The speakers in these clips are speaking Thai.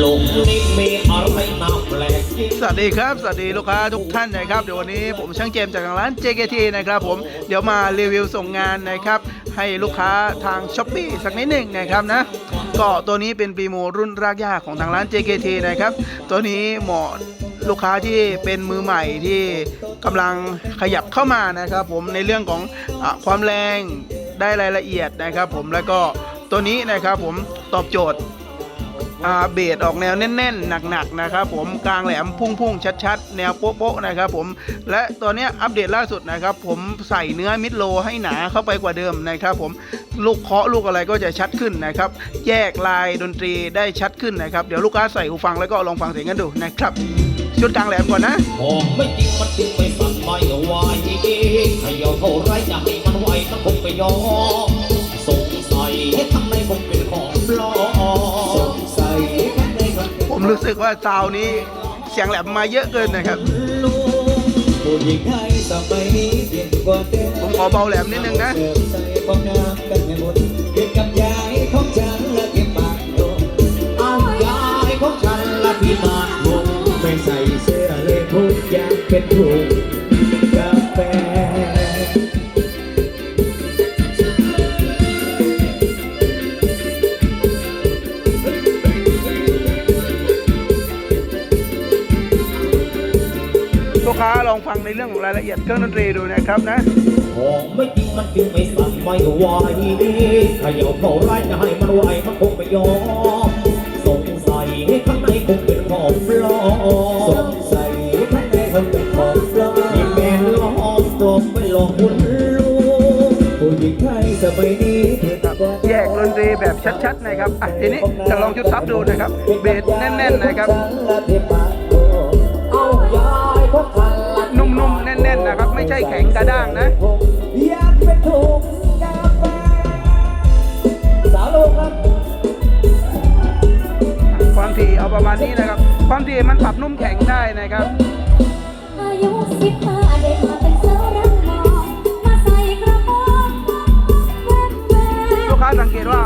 โลกนี้มีอะไรน่าแปลกสวัสดีครับ สวัสดีลูกค้าทุกท่านนะครับ เดี๋ยววันนี้ผมช่างเจมจากทางร้าน JKT นะครับผม เดี๋ยวมารีวิวส่งงานนะครับ ให้ลูกค้าทาง s h อ p e e สักนิดหนึ่งนะครับนะ ก็ตัวนี้เป็นปีโมรุ่นรากหญ้าของทางร้าน JKT นะครับ ตัวนี้เหมาะลูกค้าที่เป็นมือใหม่ที่กำลังขยับเข้ามานะครับ ผมในเรื่องของอความแรงได้รายละเอียดนะครับ ผมแล้วก็ตัวนี้นะครับผมตอบโจทย์ อ่าเบสออกแนวแน่นๆ หนักๆนะครับผมกลางแหลมพุ่งๆ ชัดๆ แนวโป๊ะๆนะครับผมและตัวเนี้อัปเดตล่าสุดนะครับ ผมใส่เนื้อมิดโลให้หนาเข้าไปกว่าเดิมนะครับผมลูกเคาะลูกอะไรก็จะชัดขึ้นนะครับ แยกลายดนตรีได้ชัดขึ้นนะครับ เดี๋ยวลูกค้าใส่หูฟังแล้วก็ลองฟังเสียงกันดูนะครับชุดกลางแหลมก่อนนะพอไม่จริงมันจึงไม่สั่นไม่ไหวขย่าเท่าไรจะให้มันไหวมันคงไม่ยอม สึกว่าซาวนี้เสียงแหลมมาเยอะเกินนะครับลูกผู้หญิงไทยสมัยนี้เปลี่ยนกว่าเดิมผมขอเบาแหลมนิดนึงนะ ลูกค้าลองฟังในเรื่องของรายละเอียดเครื่องดนตรีดูนะครับนะของไม่จริงมันจึงไม่สั่นไม่ไหวขย่าเท่าไรจะให้มันไหวมันคงไม่ยอมสงสัยข้างในคงเป็นของปลอมสงสัยข้างในคงเป็นของปลอมมีแมนล้อมตรงไปหลอกคุณลูกผู้หญิงไทยสมัยนี้แยกดนตรีแบบชัดๆนะครับอะทีนี้จะลองชุดซับดูนะครับเบสแน่นๆนะครับ กระด้างนะ อยากเป็นถุงกาแฟสาวโลกครับความถี่เอาประมาณนี้นะครับ ความถี่มันปรับนุ่มแข็งได้นะครับอายุสิบห้าเด็กมาเป็นสาวรักมองมาใส่กระโปรงแวบแวบลูกค้าสังเกตว่า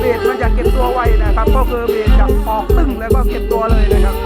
เบสมันจะเก็บตัวไวนะครับ ก็คือเบสจะออกตึ้งแล้วก็เก็บตัวเลยนะครับ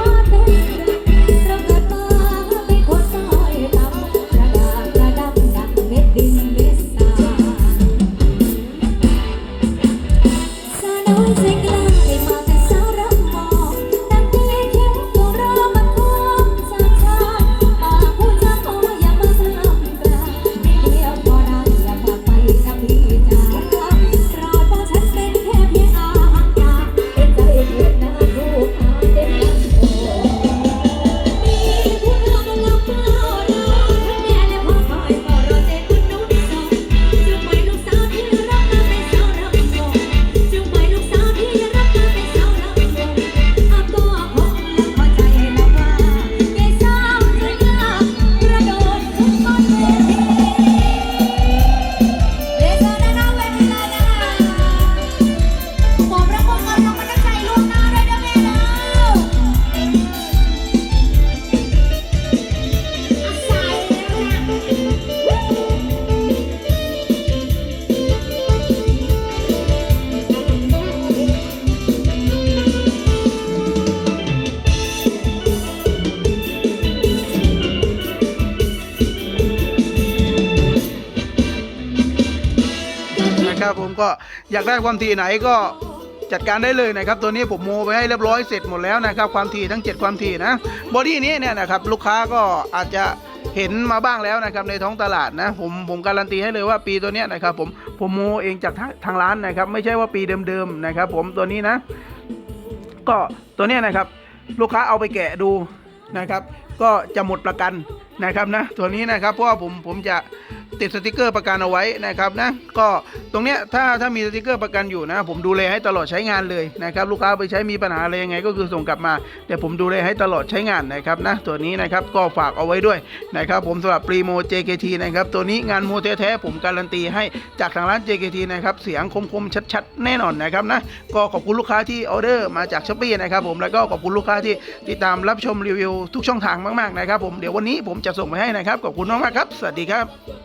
นะครับผมก็อยากได้ความถี่ไหนก็จัดการได้เลยนะครับตัวนี้ผมโมไปให้เรียบร้อยเสร็จหมดแล้วนะครับความถี่ทั้ง 7 ความถี่นะบอดี้นี้เนี่ยนะครับลูกค้าก็อาจจะเห็นมาบ้างแล้วนะครับในท้องตลาดนะผมผมการันตีให้เลยว่าปีตัวนี้นะครับผมผมโมเองจากทางทางร้านนะครับไม่ใช่ว่าปีเดิมๆนะครับผมตัวนี้นะ ก็ตัวนี้นะครับลูกค้าเอาไปแกะดูนะครับ ก็จะหมดประกันนะครับนะตัวนี้นะครับเพราะว่าผมผมจะ ติดสติกเกอร์ประกันเอาไว้นะครับนะก็ตรงเนี้ยถ้าถ้ามีสติกเกอร์ประกันอยู่นะผมดูแลให้ตลอดใช้งานเลยนะครับลูกค้าไปใช้มีปัญหาอะไรยังไงก็คือส่งกลับมาเดี๋ยวผมดูแลให้ตลอดใช้งานนะครับนะตัวนี้นะครับก็ฝากเอาไว้ด้วยนะครับผมสำหรับปรีโม JKT นะครับตัวนี้งานโมแท้ๆผมการันตีให้จากทางร้าน JKT นะครับเสียงคมๆชัดๆ แน่นอนนะครับนะก็ขอบคุณลูกค้าที่ออเดอร์มาจากช้อปปี้นะครับผมแล้วก็ขอบคุณลูกค้าที่ติดตามรับชมรีวิวทุกช่องทางมากๆนะครับผมเดี๋ยววันนี้ผมจะส่งไปให้นะครับขอบคุณมากๆครับ สวัสดีครับ